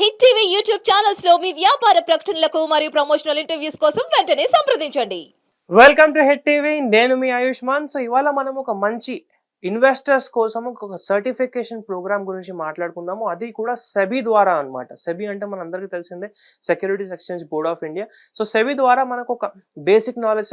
Hit TV YouTube ఛానల్స్లో మీ వ్యాపార ప్రకటనలకు మరియు ప్రమోషనల్ ఇంటర్వ్యూస్ కోసం వెంటనే సంప్రదించండి. వెల్కమ్ టు హిట్ టీవీ నేను మీ ఆయుష్మాన్. సో ఇవాళ మనం ఒక మంచి ఇన్వెస్టర్స్ కోసం ఒక సర్టిఫికేషన్ ప్రోగ్రామ్ గురించి మాట్లాడుకుందాము. అది కూడా సెబీ ద్వారా అన్నమాట. సెబీ అంటే మన అందరికీ తెలిసిందే Securities Exchange Board of India so SEBI ద్వారా మనకు ఒక బేసిక్ నాలెడ్జ్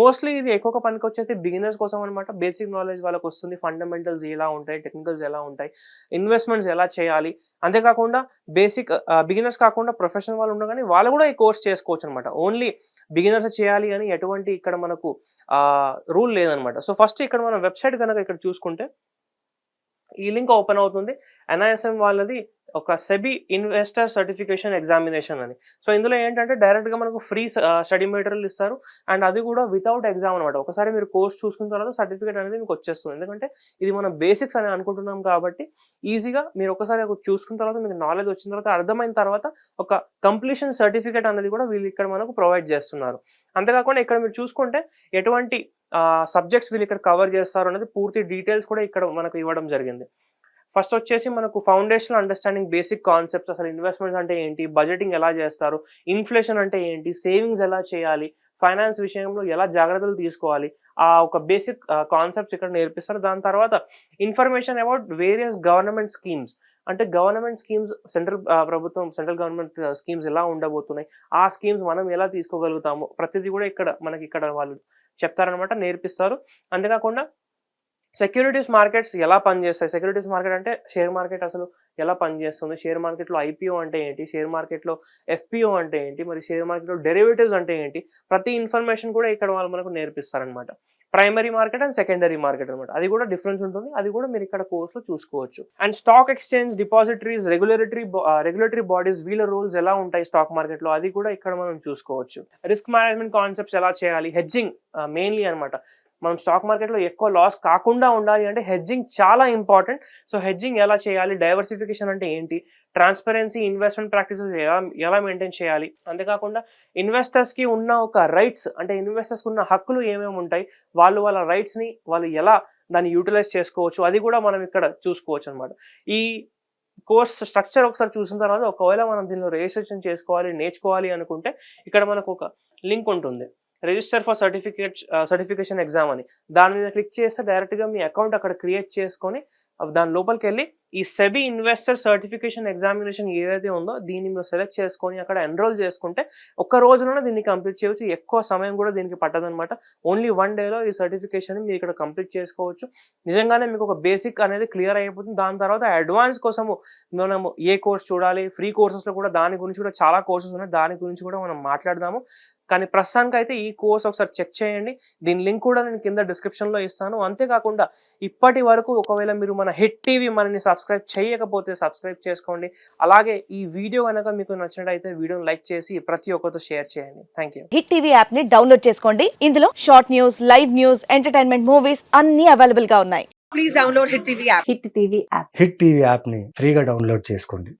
మోస్ట్లీ ఇది ఎక్కువ పనికి వచ్చేది బిగినర్స్ కోసం అనమాట బేసిక్ నాలెడ్జ్ వాళ్ళకి వస్తుంది ఫండమెంటల్స్ ఎలా ఉంటాయి టెక్నికల్స్ ఎలా ఉంటాయి ఇన్వెస్ట్మెంట్స్ ఎలా చేయాలి. అంతేకాకుండా బేసిక్ బిగినర్స్ కాకుండా ప్రొఫెషనల్ వాళ్ళు ఉండగానే వాళ్ళు కూడా ఈ కోర్స్ చేసుకోవచ్చు అనమాట ఓన్లీ బిగినర్స్ చేయాలి అని ఎటువంటి ఇక్కడ మనకు రూల్ లేదనమాట సో ఫస్ట్ ఇక్కడ మనం వెబ్సైట్ కనుక ఇక్కడ చూసుకుంటే ఈ లింక్ ఓపెన్ అవుతుంది. ఎన్ఐఎస్ఎం వాళ్ళది ఒక సెబీ ఇన్వెస్టర్ సర్టిఫికేషన్ ఎగ్జామినేషన్ అని. సో ఇందులో ఏంటంటే డైరెక్ట్గా మనకు ఫ్రీ స్టడీ మెటీరియల్ ఇస్తారు. అండ్ అది కూడా వితౌట్ ఎగ్జామ్ అనమాట ఒకసారి మీరు కోర్స్ చూసుకున్న తర్వాత సర్టిఫికేట్ అనేది మీకు వచ్చేస్తుంది. ఎందుకంటే ఇది మనం బేసిక్స్ అని అనుకుంటున్నాం కాబట్టి ఈజీగా మీరు ఒకసారి చూసుకున్న తర్వాత మీకు నాలెడ్జ్ వచ్చిన తర్వాత అర్థమైన తర్వాత ఒక కంప్లీషన్ సర్టిఫికేట్ అనేది కూడా వీళ్ళు ఇక్కడ మనకు ప్రొవైడ్ చేస్తున్నారు. అంతేకాకుండా ఇక్కడ మీరు చూసుకుంటే ఎటువంటి సబ్జెక్ట్స్ వీళ్ళు ఇక్కడ కవర్ చేస్తారు అనేది పూర్తి డీటెయిల్స్ కూడా ఇక్కడ మనకు ఇవ్వడం జరిగింది. ఫస్ట్ వచ్చేసి మనకు ఫౌండేషనల్ అండర్స్టాండింగ్ బేసిక్ కాన్సెప్ట్స్ అసలు ఇన్వెస్ట్మెంట్స్ అంటే ఏంటి బడ్జెటింగ్ ఎలా చేస్తారు ఇన్ఫ్లేషన్ అంటే ఏంటి సేవింగ్స్ ఎలా చేయాలి ఫైనాన్స్ విషయంలో ఎలా జాగ్రత్తలు తీసుకోవాలి ఆ ఒక బేసిక్ కాన్సెప్ట్స్ ఇక్కడ నేర్పిస్తారు. దాని తర్వాత information about various government schemes అంటే గవర్నమెంట్ స్కీమ్స్ సెంట్రల్ ప్రభుత్వం సెంట్రల్ గవర్నమెంట్ స్కీమ్స్ ఎలా ఉండబోతున్నాయి ఆ స్కీమ్స్ మనం ఎలా తీసుకోగలుగుతాము ప్రతిదీ కూడా ఇక్కడ మనకి ఇక్కడ వాళ్ళు చెప్తారనమాట నేర్పిస్తారు. అంతేకాకుండా సెక్యూరిటీస్ మార్కెట్స్ ఎలా పనిచేస్తాయి? సెక్యూరిటీస్ మార్కెట్ అంటే షేర్ మార్కెట్ అసలు ఎలా పనిచేస్తుంది? షేర్ మార్కెట్లో ఐపీఓ అంటే ఏంటి? షేర్ మార్కెట్లో ఎఫ్పిఓ అంటే ఏంటి? మరి షేర్ మార్కెట్లో డెరివేటివ్స్ అంటే ఏంటి? ప్రతి ఇన్ఫర్మేషన్ కూడా ఇక్కడ వాళ్ళు మనకు నేర్పిస్తారనమాట primary market and secondary market అనమాట అది కూడా డిఫరెన్స్ ఉంటుంది. అది కూడా మీరు ఇక్కడ కోర్సులో చూసుకోవచ్చు. And stock exchange depositories regulatory regulatory bodies వీళ్ళ రూల్స్ ఎలా ఉంటాయి స్టాక్ మార్కెట్లో? అది కూడా ఇక్కడ మనం చూసుకోవచ్చు. రిస్క్ మేనేజ్మెంట్ కాన్సెప్ట్స్ ఎలా చేయాలి? హెడ్జింగ్ మెయిన్లీ అనమాట మనం స్టాక్ మార్కెట్లో ఎక్కువ లాస్ కాకుండా ఉండాలి అంటే హెడ్జింగ్ చాలా ఇంపార్టెంట్ సో హెడ్జింగ్ ఎలా చేయాలి? డైవర్సిఫికేషన్ అంటే ఏంటి? ట్రాన్స్పరెన్సీ ఇన్వెస్ట్మెంట్ ప్రాక్టీసెస్ ఎలా ఎలా మెయింటైన్ చేయాలి? అంతేకాకుండా ఇన్వెస్టర్స్కి ఉన్న ఒక రైట్స్ అంటే ఇన్వెస్టర్స్కి ఉన్న హక్కులు ఏమేమి ఉంటాయి? వాళ్ళు వాళ్ళ రైట్స్ని వాళ్ళు ఎలా దాన్ని యూటిలైజ్ చేసుకోవచ్చు? అది కూడా మనం ఇక్కడ చూసుకోవచ్చు అనమాట ఈ కోర్స్ స్ట్రక్చర్ ఒకసారి చూసిన తర్వాత ఒకవేళ మనం దీనిలో రిజిస్ట్రేషన్ చేసుకోవాలి నేర్చుకోవాలి అనుకుంటే ఇక్కడ మనకు ఒక లింక్ ఉంటుంది. Register for certificate certification exam అని. దాని మీద క్లిక్ చేస్తే డైరెక్ట్గా మీ అకౌంట్ అక్కడ క్రియేట్ చేసుకొని దాని లోపలికి వెళ్ళి ఈ సెబీ ఇన్వెస్టర్ సర్టిఫికేషన్ ఎగ్జామినేషన్ ఏదైతే ఉందో దీన్ని మీరు సెలెక్ట్ చేసుకొని అక్కడ ఎన్రోల్ చేసుకుంటే ఒక్క రోజులోనే దీన్ని కంప్లీట్ చేయవచ్చు ఎక్కువ సమయం కూడా దీనికి పట్టదనమాట ఓన్లీ వన్ డేలో ఈ సర్టిఫికేషన్ మీరు ఇక్కడ కంప్లీట్ చేసుకోవచ్చు. నిజంగానే మీకు ఒక బేసిక్ అనేది క్లియర్ అయిపోతుంది. దాని తర్వాత అడ్వాన్స్ కోసము మనము ఏ కోర్స్ చూడాలి ఫ్రీ కోర్సెస్లో కూడా దాని గురించి కూడా చాలా కోర్సెస్ ఉన్నాయి. దాని గురించి కూడా మనం మాట్లాడదాము. కానీ ప్రస్తుతానికి అయితే ఈ కోర్స్ ఒకసారి చెక్ చేయండి. దీని లింక్ కూడా నేను కింద డిస్క్రిప్షన్లో ఇస్తాను. అంతేకాకుండా ఇప్పటి వరకు ఒకవేళ మీరు మన హిట్ టీవీ మనని సబ్స్క్రైబ్ చేయకపోతే సబ్స్క్రైబ్ చేసుకోండి. అలాగే ఈ వీడియో కనుక మీకు నచ్చినట్టయితే వీడియోని లైక్ చేసి ప్రతి ఒక్కరితో షేర్ చేయండి. థ్యాంక్ యూ హిట్ టీవీ యాప్ని డౌన్లోడ్ చేసుకోండి. ఇందులో short news live news entertainment movies అన్ని అవైలబుల్గా ఉన్నాయి. please download Hit TV app. Hit TV app. Hit TV యాప్ని ఫ్రీగా డౌన్లోడ్ చేసుకోండి.